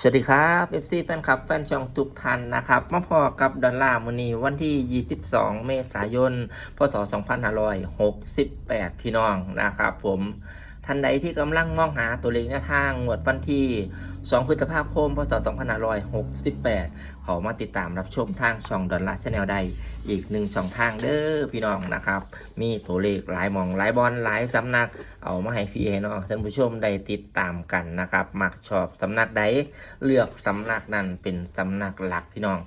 สวัสดีครับ FC แฟนคลับแฟนช่องทุกท่านนะครับ มาพอกับดอลลาร์มูนีวันที่ 22 เมษายน พศ 2568 พี่น้องนะครับผม ท่านใดที่กำลังมองหาตัวเลขแนวทางงวดวันที่ 2 พฤษภาคม พศ 2568 เขามาติดตามรับชมทางช่องดอลลาร์ชาแนลใดอีกหนึ่งช่องทางเด้อพี่น้องนะครับ มีตัวเลขหลายหมองหลายบอลหลายสำนัก เอามาให้พี่ให้น้องท่านผู้ชมได้ติดตามกันนะครับ มักชอบสำนักใดเลือกสำนักนั้นเป็นสำนักหลักพี่น้อง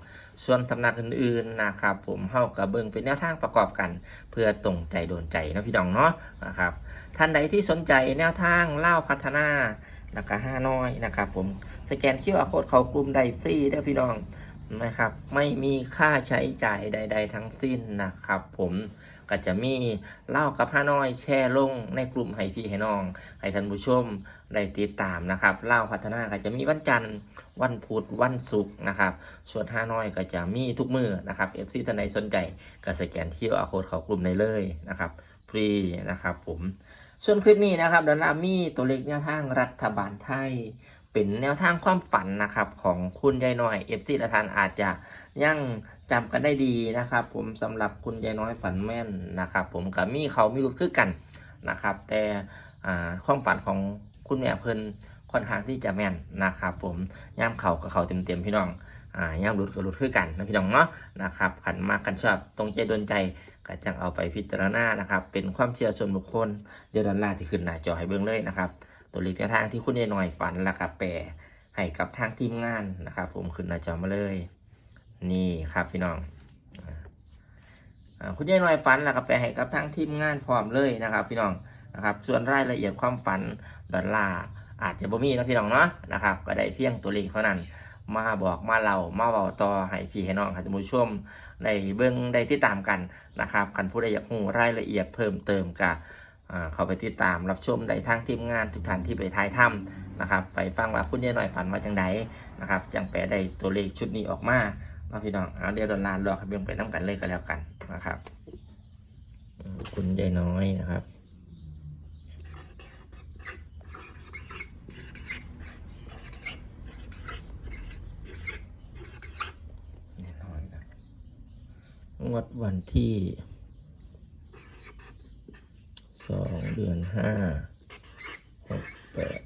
ส่วนสำนักอื่นๆนะครับ ผมเฮากับเบิงเป็นแนวทางประกอบกัน เพื่อตรงใจโดนใจนะพี่น้องเนาะนะครับ ท่านใดที่สนใจแนวทางเล่าพัฒนาแล้วก็ห้าน้อยนะครับ ผมสแกนคิวอาร์โค้ดเขากลุ่มใดฟรีเด้อพี่น้องนะครับ ไม่มีค่าใช้จ่ายใด ๆ ทั้งสิ้นนะครับ ผม ก็จะมีเล่ากับห้าน้อยแชร์ลงในกลุ่มให้พี่ให้น้อง ให้ท่านผู้ชมได้ติดตามนะครับเล่าพัฒนาก็จะมีวันจันทร์วันพุธวันศุกร์นะครับส่วนห้าน้อยก็จะมีทุกมือนะครับ FC ท่านใดสนใจก็สแกนคิวอาโคดเขากลุ่มได้เลยนะครับฟรีนะครับผมส่วนคลิปนี้นะครับดอลลามีตัวเลขแนวทางรัฐบาลไทย เป็นแนวทางความฝันนะครับของคุณยายน้อยเอฟซีละทานอาจจะยังจำกันได้ดีนะครับ ผมสำหรับคุณยายน้อยฝันแม่นนะครับ ผมกับมี่เขามีรุดคือกันนะครับ แต่ความฝันของคุณแม่เพิ่นค่อนข้างที่จะแม่นนะครับ ผมย่ามเขากับเขาเต็มๆพี่น้องอ่าย่ามรุดกับรุดคือกันนะพี่น้องเนาะนะครับขันมากกันชอบตรงใจโดนใจก็จังเอาไปพิจารณานะครับ เป็นความเชื่อส่วนบุคคลเดี๋ยวด้านล่างที่ขึ้นหน้าจอให้เบิ่งเลยนะครับ ตัวเลขแนทางที่คุณยายหน่อยฝันแล้วก็แปลให้กับทางทีมงานนะครับ ผมขึ้นหน้าจอมาเลย นี่ครับพี่น้องอคุณยายหน่อยฝันแล้วก็แปลให้กับทางทีมงานพร้อมเลยนะครับ พี่น้องนะครับ ส่วนรายละเอียดความฝันดอลลาร์อาจจะบ่มีนะพี่น้องเนาะนะครับ ก็ได้เพียงตัวเลขเท่านั้นมาบอกมาเล่ามาเว้าต่อให้พี่ให้น้องให้ท่านผู้ชมได้เบิ่งได้ติดตามกันนะครับคันผู้ใดอยากรู้รายละเอียดเพิ่มเติมกับ เขาไปติดตามรับชมได้ทางทีมงานทุกท่านที่ไปท้ายถ้ำนะครับ ไปฟังว่าคุณยายหน่อยฝันมาจังใดนะครับจังแปลได้ตัวเลขชุดนี้ออกมาเนาะพี่น้องเอาเดี๋ยวดอลลาร์รอครับเบียงไปน้ำกันเลยก็แล้วกันนะครับ คุณยายน้อยนะครับงวดวันที่ สองเดือนห้าหกแปด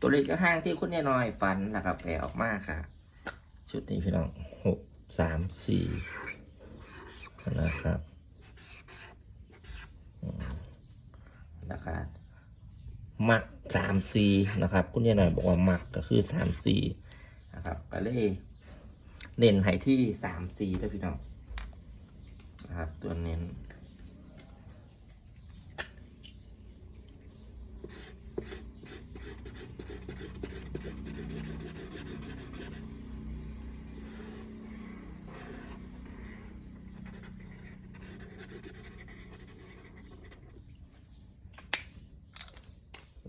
ตัวเลขข้างที่คุณยายน้อยฝันนะครับแปลออกมาค่ะ ชุดนี้พี่น้องหกสามสี่นะครับนะครับ มักสามสี่นะครับ คุณยายน้อยบอกว่ามักก็คือสามสี่นะครับก็เลย เน้นให้ที่สามสีด้วยพี่น้องนะครับตัวเน้น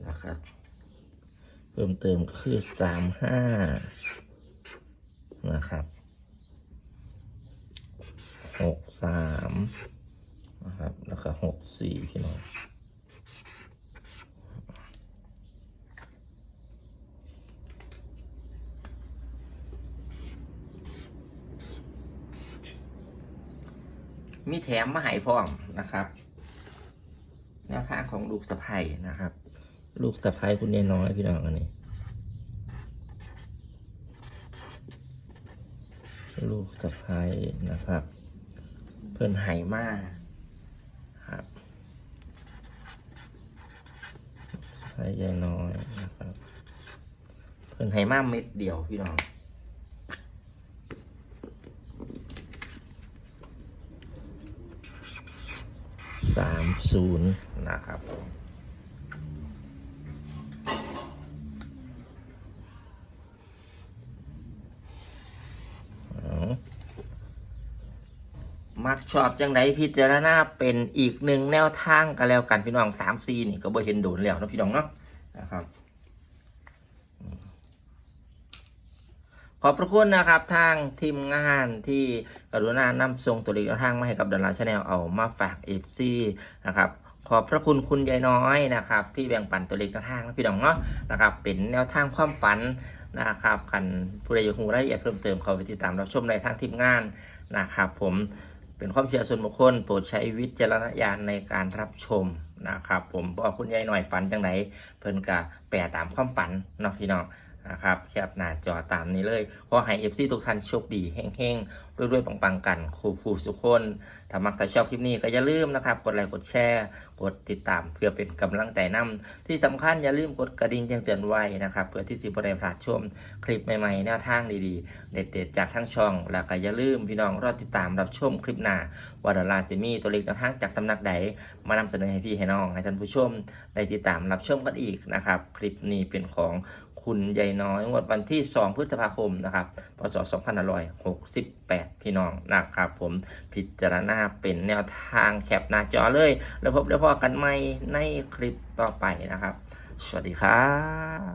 นะครับเพิ่มเติมคือสามห้านะครับหก สามนะครับ แล้วก็หกสี่พี่น้องมีแถมมาให้พร้อมนะครับแนวทางของลูกสะใภ้นะครับ ลูกสะใภ้คุณยายน้อยพี่น้องอันนี้ ลูกสะพ้ายนะครับ เพิ่นไหมากครับสะพ้ายน้อยนะครับ เพิ่นไหมากเม็ดเดียวพี่น้องสามศูนย์นะครับผม มักชอบจังไดพิจารณาเป็นอีกหนึ่งแนวทางกันแล้วกันพี่น้องสามซีนี่ก็บ่เห็นโดนแล้วนะพี่น้องเนาะนะครับขอบพระคุณนะครับทางทีมงานที่กรุณานำส่งตัวเลขแนวทางมาให้กับดาร์ชาแนลเอามาฝากเอฟซีนะครับขอบพระคุณคุณยายน้อยนะครับ ที่แบ่งปันตัวเลขแนวทางนะพี่น้องเนาะนะครับ เป็นแนวทางความฝันนะครับคันผู้ใดอยากรู้รายละเอียดเพิ่มเติมเขาไปติดตามรับชมในทางทีมงานนะครับ ผม เป็นความเชื่อส่วนบุคคลโปรดใช้วิจารณญาณในการรับชมนะครับ ผมบอกคุณยายหน่อยฝันจังไหนเพิ่นกะแปลตามความฝันเนาะพี่น้อง นะครับแคปหน้าจอตามนี้เลย ขอให้เอฟซีทุกท่านโชคดีเฮงๆรวยๆปังๆกันครูฟูสุขคนถ้ามักแต่ชอบคลิปนี้ก็อย่าลืมนะครับ กดไลค์กดแชร์ กดติดตามเพื่อเป็นกำลังใจนำที่สำคัญอย่าลืมกดกระดิ่งแจ้งเตือนไว้นะครับ เพื่อที่สิบได้พลาดชมคลิปใหม่ๆแนวทางดีๆ เด็ดๆ จากทั้งช่อง แล้วก็อย่าลืมพี่น้องรอติดตามรับชมคลิปหน้าว่าดอลาร์จะมีตัวเลขแนวทางจากตำนักใดมานำเสนอให้พี่ให้น้องให้ท่านผู้ชมได้ติดตามรับชมกันอีกนะครับคลิปนี้เป็นของ คุณใหญ่น้อยงวดวันที่ 2 พฤษภาคมนะครับพศ2568 พี่น้องนะครับผมพิจารณาเป็นแนวทางแคปหน้าจอเลย แล้วพบแล้วพอกันใหม่ในคลิปต่อไปนะครับ สวัสดีครับ